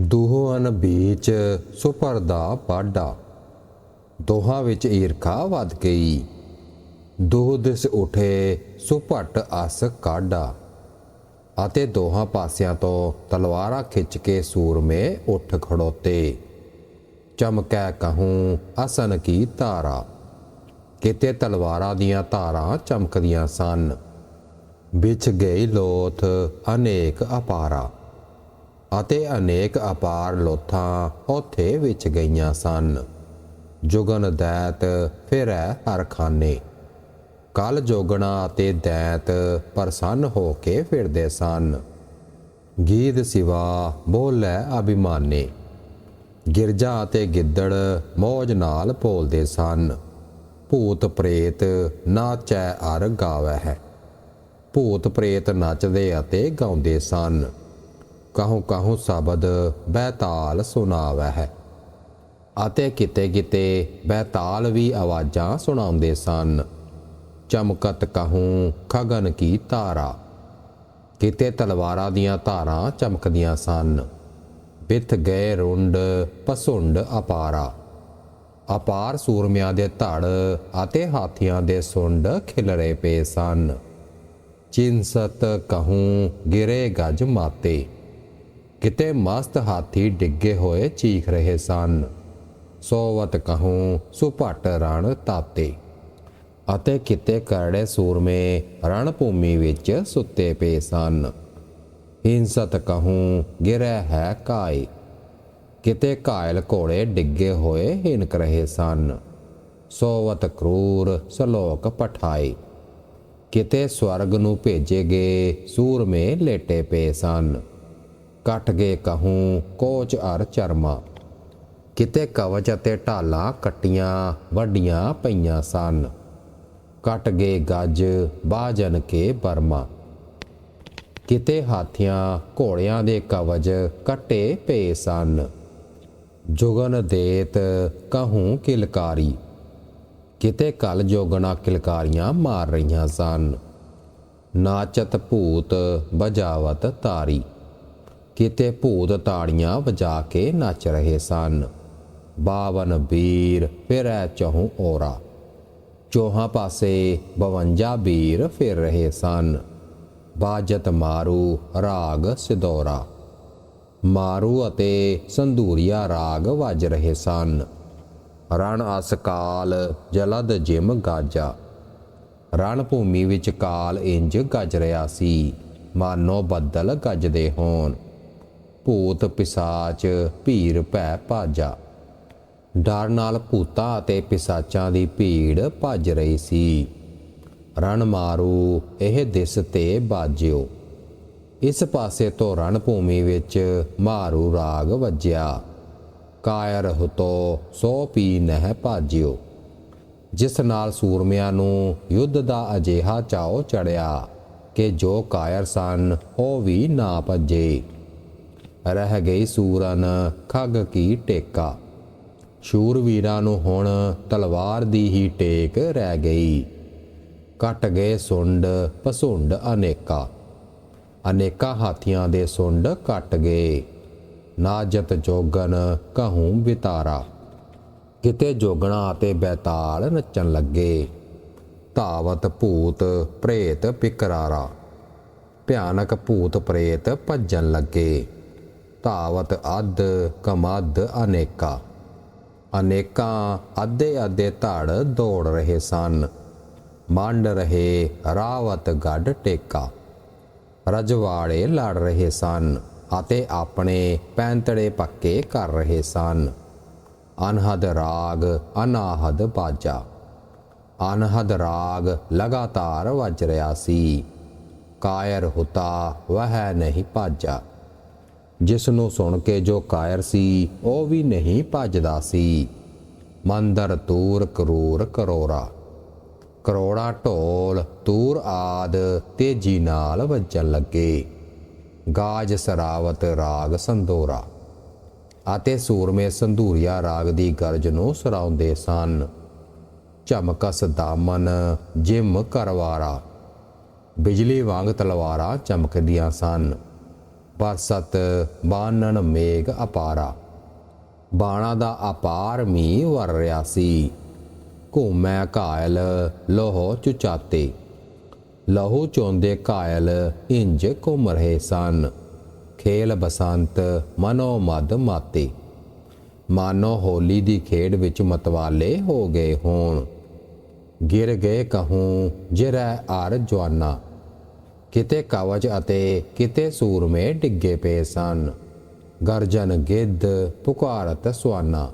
ਦੋਹਾਂ ਬੀਚ ਸੁਪਰਦਾ ਪਾਡਾ। ਦੋਹਾਂ ਵਿੱਚ ਈਰਖਾ ਵੱਧ ਗਈ। ਦੋ ਦਿਸ ਉਠੇ ਸੁਪਟ ਅਸ ਕਾਢਾ। ਅਤੇ ਦੋਹਾਂ ਪਾਸਿਆਂ ਤੋਂ ਤਲਵਾਰਾਂ ਖਿੱਚ ਕੇ ਸੂਰਮੇ ਉੱਠ ਖੜੋਤੇ। ਚਮਕੈ ਕਹੂੰ ਅਸਨ ਕੀ ਤਾਰਾ ਕਿਤੇ ਤਲਵਾਰਾਂ ਦੀਆਂ ਧਾਰਾਂ ਚਮਕਦੀਆਂ ਸਨ। ਵਿਚ ਗਈ ਲੋਥ ਅਨੇਕ ਅਪਾਰਾ। ਅਤੇ ਅਨੇਕ ਅਪਾਰ ਲੋਥਾਂ ਉਥੇ ਵਿੱਚ ਗਈਆਂ ਸਨ। ਜੁਗਨ ਦੈਤ ਫਿਰੈ ਹਰ ਖਾਨੇ। ਕਲ ਜੋਗਣਾ ਅਤੇ ਦੈਤ ਪ੍ਰਸੰਨ ਹੋ ਕੇ ਫਿਰਦੇ ਸਨ। ਗੀਤ ਸਿਵਾ ਬੋਲੇ ਅਭਿਮਾਨੇ। ਗਿਰਜਾ ਅਤੇ ਗਿੱਦੜ ਮੌਜ ਨਾਲ ਭੋਲਦੇ ਸਨ। ਭੂਤ ਪ੍ਰੇਤ ਨਾਚੈ ਅਰ ਗਾਵੈ ਹੈ ਭੂਤ ਪ੍ਰੇਤ ਨੱਚਦੇ ਅਤੇ ਗਾਉਂਦੇ ਸਨ। ਕਹੂੰ ਕਹੂੰ ਸ਼ਬਦ ਬੈਤਾਲ ਸੁਣਾਵੈ ਹੈ ਅਤੇ ਕਿਤੇ ਕਿਤੇ ਬੈਤਾਲ ਵੀ ਆਵਾਜ਼ਾਂ ਸੁਣਾਉਂਦੇ ਸਨ। ਚਮਕਤ ਕਹੂੰ ਖਗਨ ਕੀ ਤਾਰਾ ਕਿਤੇ ਤਲਵਾਰਾਂ ਦੀਆਂ ਧਾਰਾਂ ਚਮਕਦੀਆਂ ਸਨ। ਬਿਥ ਗਏ ਰੁੰਡ ਪਸੁੰਡ ਅਪਾਰਾ। ਅਪਾਰ ਸੂਰਮਿਆਂ ਦੇ ਧੜ ਅਤੇ ਹਾਥੀਆਂ ਦੇ ਸੁੰਡ ਖਿਲਰੇ ਪਏ ਸਨ। ਚਿੰਸਤ ਕਹੂੰ ਗਿਰੇ ਗਜ਼ ਮਾਤੇ। ਕਿਤੇ ਮਸਤ ਹਾਥੀ ਡਿੱਗੇ ਹੋਏ ਚੀਖ ਰਹੇ ਸਨ। ਸੋਵਤ ਕਹੂੰ ਸੁਪਟ ਰਣ ਤਾਤੇ। ਅਤੇ ਕਿਤੇ ਕਰੜੇ ਸੂਰਮੇ ਰਣ ਭੂਮੀ ਵਿੱਚ ਸੁੱਤੇ ਪਏ ਸਨ। ਹਿੰਸਤ ਕਹੂੰ, ਗਿਰੈ ਹੈ ਕਾਇ ਕਿਤੇ ਘਾਇਲ ਘੋੜੇ ਡਿੱਗੇ ਹੋਏ ਹਿਨਕ ਰਹੇ ਸਨ। ਸੋਵਤ ਕਰੂਰ, ਸਲੋਕ ਪਠਾਈ ਕਿਤੇ ਸਵਰਗ ਨੂੰ ਭੇਜੇ ਗਏ ਸੂਰਮੇ ਲੇਟੇ ਪਏ ਸਨ। ਕੱਟ ਗਏ ਕਹੂੰ, ਕੋਚ ਅਰ ਚਰਮਾ। ਕਿਤੇ ਕਵਚ ਅਤੇ ਢਾਲਾਂ ਕੱਟੀਆਂ, ਵੱਡੀਆਂ ਪਈਆਂ ਸਨ। ਕੱਟ ਗਏ ਗੱਜ, ਬਾਜਨ ਕੇ ਬਰਮਾ। ਕਿਤੇ ਹਾਥੀਆਂ ਘੋੜਿਆਂ ਦੇ ਕਵਜ ਕੱਟੇ ਪਏ ਸਨ। ਜੁਗਨ ਦੇਤ ਕਹੂੰ ਕਿਲਕਾਰੀ। ਕਿਤੇ ਕਲ ਜੋਗਣਾ ਕਿਲਕਾਰੀਆਂ ਮਾਰ ਰਹੀਆਂ ਸਨ। ਨਾਚਤ ਭੂਤ ਬਜਾਵਤ ਤਾਰੀ। ਕਿਤੇ ਭੂਤ ਤਾੜੀਆਂ ਵਜਾ ਕੇ ਨੱਚ ਰਹੇ ਸਨ। ਬਾਵਨ ਵੀਰ ਫਿਰੈ ਚਹੂ ਔਰਾ। ਚੋਹਾਂ ਪਾਸੇ 52 ਵੀਰ ਫਿਰ ਰਹੇ ਸਨ। ਬਾਜਤ ਮਾਰੂ ਰਾਗ ਸਿਦੋਰਾ ਮਾਰੂ ਅਤੇ ਸੰਧੂਰੀਆ ਰਾਗ ਵੱਜ ਰਹੇ ਸਨ। ਰਣ ਅਸਕਾਲ ਜਲਦ ਜਿਮ ਗਾਜਾ। ਰਣ ਭੂਮੀ ਵਿੱਚ ਕਾਲ ਇੰਜ ਗੱਜ ਰਿਹਾ ਸੀ। ਮਾਨੋ ਬੱਦਲ ਗੱਜਦੇ ਹੋਣ। ਭੂਤ ਪਿਸਾਚ ਭੀਰ ਭੈ ਭਾਜਾ। ਡਰ ਨਾਲ ਭੂਤਾਂ ਅਤੇ ਪਿਸਾਚਾਂ ਦੀ ਭੀੜ ਭੱਜ ਰਹੀ ਸੀ। ਰਣ ਮਾਰੂ, ਇਹ ਦਿਸ ਤੇ ਬਾਜਿਓ। ਇਸ ਪਾਸੇ ਤੋਂ ਰਣ ਭੂਮੀ ਵਿੱਚ ਮਾਰੂ ਰਾਗ ਵੱਜਿਆ। ਕਾਇਰ ਹੁਤੋ, ਸੋ ਪੀ ਨਹਿ ਭਾਜਿਓ। ਜਿਸ ਨਾਲ ਸੂਰਮਿਆਂ ਨੂੰ ਯੁੱਧ ਦਾ ਅਜੇਹਾ ਚਾਓ ਚੜਿਆ ਕਿ ਜੋ ਕਾਇਰ ਸਨ, ਉਹ ਵੀ ਨਾ ਭੱਜੇ। ਰਹਿ ਗਈ ਸੂਰਨ, ਖੱਗ ਕੀ ਟੇਕਾ। ਸ਼ੂਰਵੀਰਾਂ ਨੂੰ ਹੁਣ ਤਲਵਾਰ ਦੀ ਹੀ ਟੇਕ ਰਹਿ ਗਈ। ਕੱਟ ਗਏ ਸੁੰਡ, ਪਸੁੰਡ ਅਨੇਕਾ। ਅਨੇਕਾਂ ਹਾਥੀਆਂ ਦੇ ਸੁੰਡ ਕੱਟ ਗਏ। ਨਾਜਤ ਜੋਗਨ ਕਹੂੰ ਬਿਤਾਰਾ। ਕਿਤੇ ਜੋਗਣਾ ਅਤੇ ਬੈਤਾਲ ਨੱਚਣ ਲੱਗੇ। ਧਾਵਤ ਭੂਤ ਪ੍ਰੇਤ ਪਿਕਰਾਰਾ। ਭਿਆਨਕ ਭੂਤ ਪ੍ਰੇਤ ਭੱਜਣ ਲੱਗੇ। ਧਾਵਤ ਅੱਧ ਕਮੱਧ ਅਨੇਕਾ। ਅਨੇਕਾਂ ਅੱਧੇ ਅੱਧੇ ਧੜ ਦੌੜ ਰਹੇ ਸਨ। ਮੰਡ ਰਹੇ ਰਾਵਤ ਗੱਡ ਟੇਕਾ। ਰਜਵਾੜੇ ਲੜ ਰਹੇ ਸਨ ਅਤੇ ਆਪਣੇ ਪੈਂਤੜੇ ਪੱਕੇ ਕਰ ਰਹੇ ਸਨ। ਅਨਹਦ ਰਾਗ ਅਨਾਹਦ ਬਾਜਾ। ਅਨਹਦ ਰਾਗ ਲਗਾਤਾਰ ਵੱਜ ਰਿਹਾ ਸੀ। ਕਾਇਰ ਹੁਤਾ ਵਹ ਨਹੀਂ ਭਾਜਾ। ਜਿਸ ਨੂੰ ਸੁਣ ਕੇ ਜੋ ਕਾਇਰ ਸੀ, ਉਹ ਵੀ ਨਹੀਂ ਭੱਜਦਾ ਸੀ। ਮੰਦਰ ਤੂਰ ਕਰੂਰ ਕਰੋਰਾ। ਕਰੋੜਾ ਢੋਲ, ਤੂਰ ਆਦ ਤੇਜੀ ਨਾਲ ਵੱਜਣ ਲੱਗੇ। ਗਾਜ ਸਰਾਵਤ ਰਾਗ ਸੰਦੋਰਾ ਅਤੇ ਸੂਰਮੇ ਸੰਧੂਰੀਆ ਰਾਗ ਦੀ ਗਰਜ ਨੂੰ ਸਰਾਉਂਦੇ ਸਨ। ਝਮਕਸ ਦਾਮਨ, ਜਿਮ ਕਰਵਾਰਾ। ਬਿਜਲੀ ਵਾਂਗ ਤਲਵਾਰਾਂ ਚਮਕਦੀਆਂ ਸਨ। ਬਰਸਤ ਬਾਨਣ ਮੇਘ ਅਪਾਰਾ। ਬਾਣਾ ਦਾ ਅਪਾਰ ਮੀਂਹ ਵਰ ਰਿਹਾ ਸੀ। ਘੂਮੈ ਘਾਇਲ ਲੋਹ ਚੁਚਾਤੇ। ਲਹੂ ਚੋਂਦੇ ਘਾਇਲ ਇੰਜ ਘੁੰਮ ਰਹੇ ਸਨ। ਖੇਲ ਬਸੰਤ ਮਨੋ ਮਦ ਮਾਤੇ। ਮਾਨੋ ਹੋਲੀ ਦੀ ਖੇਡ ਵਿੱਚ ਮਤਵਾਲੇ ਹੋ ਗਏ ਹੋਣ। ਗਿਰ ਗਏ ਕਹੂੰ, ਜਿਰੈ ਆਰ ਜਵਾਨਾ। ਕਿਤੇ ਕਵਚ ਅਤੇ ਕਿਤੇ ਸੂਰਮੇ ਡਿੱਗੇ ਪਏ ਸਨ। ਗਰਜਨ ਗਿੱਧ ਪੁਕਾਰਤ ਸਵਾਨਾ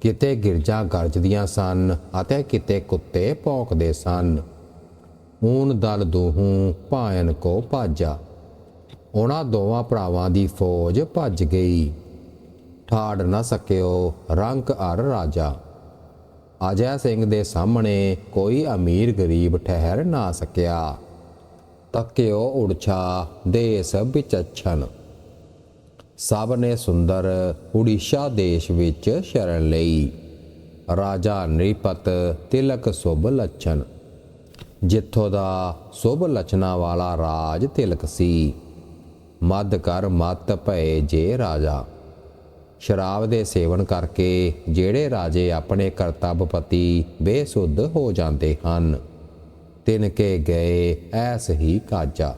ਕਿਤੇ ਗਿਰਜਾ ਗਰਜਦੀਆਂ ਸਨ ਅਤੇ ਕਿਤੇ ਕੁੱਤੇ ਭੌਂਕਦੇ ਸਨ। ਊਨ ਦਲ ਦੋਹੂੰ ਭਾਇਨ ਕੋ ਭਾਜਾ। ਉਹਨਾਂ ਦੋਵਾਂ ਭਰਾਵਾਂ ਦੀ ਫੌਜ ਭੱਜ ਗਈ। ਠਾੜ ਨਾ ਸਕਿਓ ਰੰਕ ਅਰ ਰਾਜਾ। ਅਜੈ ਸਿੰਘ ਦੇ ਸਾਹਮਣੇ ਕੋਈ ਅਮੀਰ ਗਰੀਬ ਠਹਿਰ ਨਾ ਸਕਿਆ। ਤੱਕਿਓ ਉੜਛਾ, ਦੇਸ ਵਿਚਛਨ ਸਭ ਨੇ ਸੁੰਦਰ ਉੜੀਸ਼ਾ ਦੇਸ਼ ਵਿੱਚ ਸ਼ਰਨ ਲਈ। ਰਾਜਾ ਨ੍ਰਿਪਤ ਤਿਲਕ ਸੁਭ ਲਛਨ ਜਿੱਥੋਂ ਦਾ ਸੁਭ ਲਛਨਾ ਵਾਲਾ ਰਾਜ ਤਿਲਕ ਸੀ ਮਦ ਕਰ ਮਤ ਭਏ ਜੇ ਰਾਜਾ। ਸ਼ਰਾਬ ਦੇ ਸੇਵਨ ਕਰਕੇ ਜਿਹੜੇ ਰਾਜੇ ਆਪਣੇ ਕਰਤੱਵਪਤੀ ਬੇਸੁੱਧ ਹੋ ਜਾਂਦੇ ਹਨ। ਤਿਨ ਕੇ ਗਏ, ਐਸ ਹੀ ਕਾਜਾ।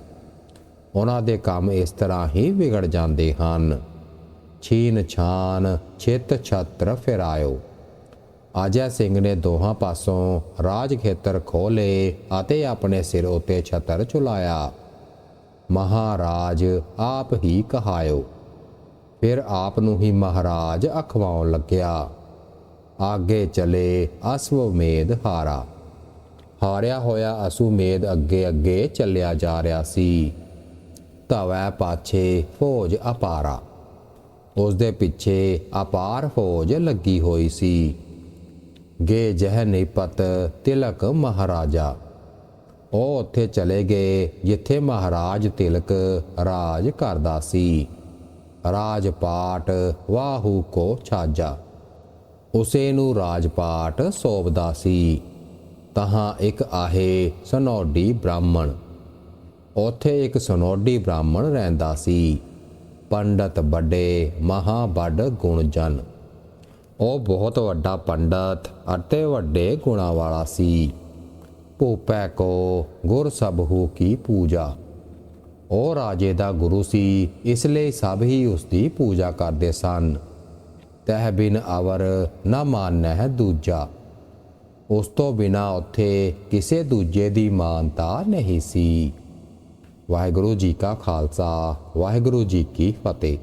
ਉਹਨਾਂ ਦੇ ਕੰਮ ਇਸ ਤਰ੍ਹਾਂ ਹੀ ਵਿਗੜ ਜਾਂਦੇ ਹਨ। ਛੀਨ ਛਾਨ, ਛਿਤ ਛਤਰ ਫਿਰਾਇਓ। ਆਜਾ ਸਿੰਘ ਨੇ ਦੋਹਾਂ ਪਾਸੋਂ ਰਾਜ ਖੇਤਰ ਖੋਲੇ ਅਤੇ ਆਪਣੇ ਸਿਰ ਉਤੇ ਛਤਰ ਚੁਲਾਇਆ ਮਹਾਰਾਜ ਆਪ ਹੀ ਕਹਾਇਓ। ਫਿਰ ਆਪ ਨੂੰ ਹੀ ਮਹਾਰਾਜ ਅਖਵਾਉਣ ਲੱਗਿਆ। ਆਗੇ ਚਲੇ ਅਸਵਮੇਧ ਹਾਰਾ। ਹਾਰਿਆ ਹੋਇਆ ਅਸੁਮੇਧ ਅੱਗੇ ਅੱਗੇ ਚੱਲਿਆ ਜਾ ਰਿਹਾ ਸੀ। ਧਵੈ ਪਾਛੇ ਫੌਜ ਅਪਾਰਾ। ਉਸ ਦੇ ਪਿੱਛੇ ਅਪਾਰ ਫੌਜ ਲੱਗੀ ਹੋਈ ਸੀ। ਗੇ ਜਹ ਨਿਪਤ ਤਿਲਕ ਮਹਾਰਾਜਾ। ਉਹ ਉੱਥੇ ਚਲੇ ਗਏ ਜਿੱਥੇ ਮਹਾਰਾਜ ਤਿਲਕ ਰਾਜ ਕਰਦਾ ਸੀ। ਰਾਜਪਾਟ ਵਾਹੂ ਕੋ ਛਾਜਾ। ਉਸੇ ਨੂੰ ਰਾਜਪਾਟ ਸੋਭਦਾ ਸੀ। ਤਹਾਂ ਇੱਕ ਆਹੇ ਸਨੋਡੀ ਬ੍ਰਾਹਮਣ। ਉਥੇ ਇੱਕ ਸਨੋਡੀ ਬ੍ਰਾਹਮਣ ਰਹਿੰਦਾ ਸੀ। ਪੰਡਤ ਵੱਡੇ ਮਹਾ ਵੱਡ ਗੁਣਜਨ ਉਹ ਬਹੁਤ ਵੱਡਾ ਪੰਡਤ ਅਤੇ ਵੱਡੇ ਗੁਣਾ ਵਾਲਾ ਸੀ। ਭੂਪੈ ਕੋ ਗੁਰ ਸਭੂ ਕੀ ਪੂਜਾ। ਉਹ ਰਾਜੇ ਦਾ ਗੁਰੂ ਸੀ, ਇਸ ਲਈ ਸਭ ਹੀ ਉਸ ਦੀ ਪੂਜਾ ਕਰਦੇ ਸਨ। ਤਹ ਬਿਨ ਅਵਰ ਨਾ ਮਾਨਹਿ ਦੂਜਾ। ਉਸ ਤੋਂ ਬਿਨਾ ਉੱਥੇ ਕਿਸੇ ਦੂਜੇ ਦੀ ਮਾਨਤਾ ਨਹੀਂ ਸੀ। ਵਾਹਿਗੁਰੂ ਜੀ ਕਾ ਖਾਲਸਾ, ਵਾਹਿਗੁਰੂ ਜੀ ਕੀ ਫਤਿਹ।